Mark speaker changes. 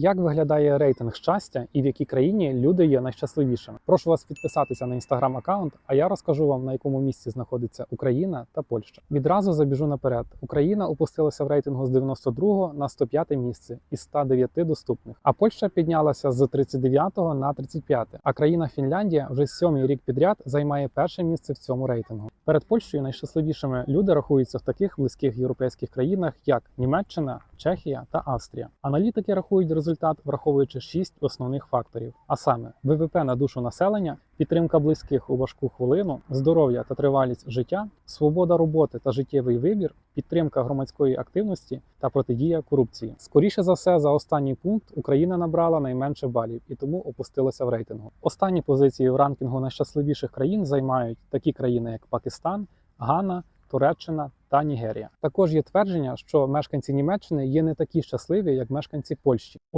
Speaker 1: Як виглядає рейтинг щастя і в якій країні люди є найщасливішими? Прошу вас підписатися на інстаграм аккаунт, а я розкажу вам на якому місці знаходиться Україна та Польща. Відразу забіжу наперед. Україна опустилася в рейтингу з 92 на 105 місце із 109 доступних. А Польща піднялася з 39 на 35. А країна Фінляндія вже сьомий рік підряд займає перше місце в цьому рейтингу. Перед Польщею найщасливішими люди рахуються в таких близьких європейських країнах, як Німеччина, Чехія та Австрія. Аналітики рахують результат, враховуючи шість основних факторів: а саме ВВП на душу населення, підтримка близьких у важку хвилину, здоров'я та тривалість життя, свобода роботи та життєвий вибір, підтримка громадської активності та протидія корупції. Скоріше за все, за останній пункт Україна набрала найменше балів і тому опустилася в рейтингу. Останні позиції в ранкінгу найщасливіших країн займають такі країни, як Пакистан, Гана, Туреччина та Нігерія. Також є твердження, що мешканці Німеччини є не такі щасливі, як мешканці Польщі.